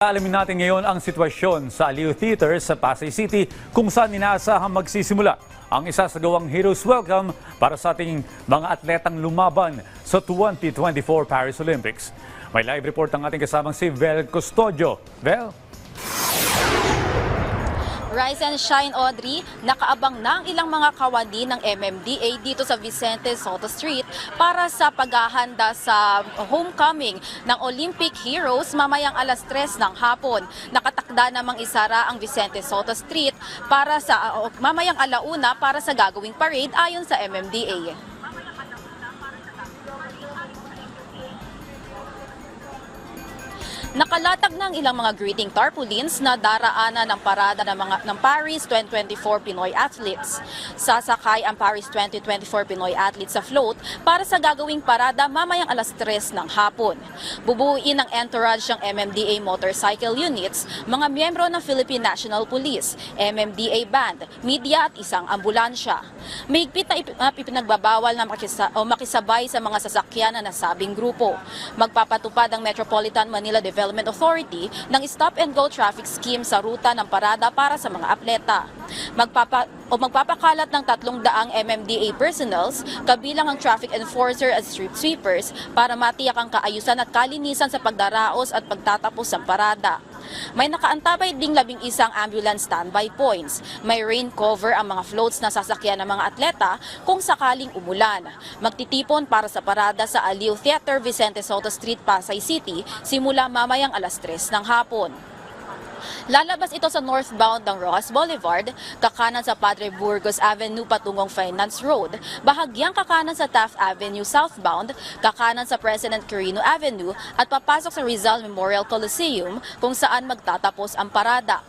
Alamin natin ngayon ang sitwasyon sa Aliw Theater sa Pasay City kung saan inaasahang magsisimula ang isa sa gawang Heroes Welcome para sa ating mga atletang lumaban sa 2024 Paris Olympics. May live report ang ating kasamang si Vel Custodio. Vel? Rise and Shine Audrey, nakaabang na ang ilang mga kawani ng MMDA dito sa Vicente Soto Street para sa paghahanda sa homecoming ng Olympic Heroes mamayang alas 3 ng hapon. Nakatakda namang isara ang Vicente Soto Street para sa uh, mamayang alauna para sa gagawing parade ayon sa MMDA. Nakalatag na ang ilang mga greeting tarpaulins na daraanan ng parada ng, mga, ng Paris 2024 Pinoy Athletes. Sasakay ang Paris 2024 Pinoy Athletes sa float para sa gagawing parada mamayang alas 3 ng hapon. Bubuuin ng entourage ng MMDA motorcycle units, mga miyembro ng Philippine National Police, MMDA Band, media at isang ambulansya. Mahigpit na ip- uh, ipinagbabawal na makisa, o makisabay sa mga sasakyan na nasabing grupo. Magpapatupad ang Metropolitan Manila Development Authority ng stop-and-go traffic scheme sa ruta ng parada para sa mga atleta. Magpapa o magpapakalat ng tatlong daang MMDA personnels kabilang ang traffic enforcer at street sweepers para matiyak ang kaayusan at kalinisan sa pagdaraos at pagtatapos ng parada. May nakaantabay ding labing isang ambulance standby points. May rain cover ang mga floats na sasakyan ng mga atleta kung sakaling umulan. Magtitipon para sa parada sa Aliw Theater, Vicente Soto Street, Pasay City simula mamayang alas 3 ng hapon. Lalabas ito sa northbound ng Rojas Boulevard, kakanan sa Padre Burgos Avenue patungong Finance Road, bahagyang kakanan sa Taft Avenue southbound, kakanan sa President Quirino Avenue at papasok sa Rizal Memorial Coliseum kung saan magtatapos ang parada.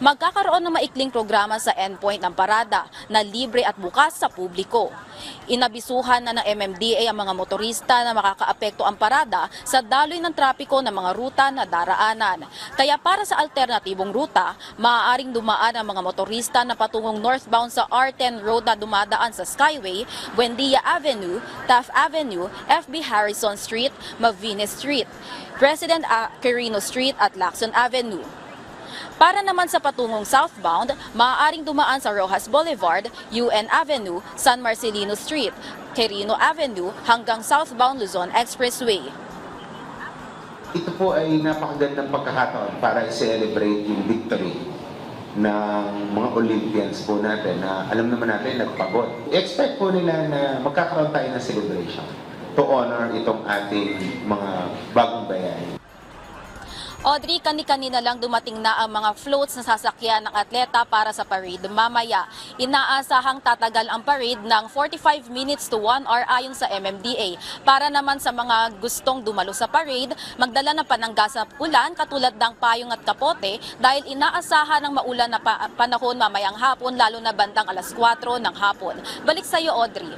Magkakaroon ng maikling programa sa endpoint ng parada na libre at bukas sa publiko. Inabisuhan na ng MMDA ang mga motorista na makakaapekto ang parada sa daloy ng trapiko ng mga ruta na daraanan. Kaya para sa alternatibong ruta, maaaring dumaan ang mga motorista na patungong northbound sa R10 Road na dumadaan sa Skyway, Buendia Avenue, Taft Avenue, FB Harrison Street, Mavines Street, President Quirino Street at Lacson Avenue. Para naman sa patungong southbound, maaaring dumaan sa Rojas Boulevard, UN Avenue, San Marcelino Street, Quirino Avenue hanggang southbound Luzon Expressway. Ito po ay napakagandang pagkakataon para i-celebrate yung victory ng mga Olympians po natin na alam naman natin nagpagod. Expect po nila na magkakaroon tayo ng celebration to honor itong ating mga bagong bayani. Audrey, kani-kanina lang dumating na ang mga floats na sasakyan ng atleta para sa parade mamaya. Inaasahang tatagal ang parade ng 45 minutes to 1 hour ayon sa MMDA. Para naman sa mga gustong dumalo sa parade, magdala ng panangga sa ulan katulad ng payong at kapote dahil inaasahan ng maulan na pa- panahon mamayang hapon lalo na bandang alas 4 ng hapon. Balik sa iyo, Audrey.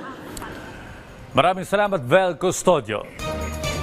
Maraming salamat, Vel Custodio.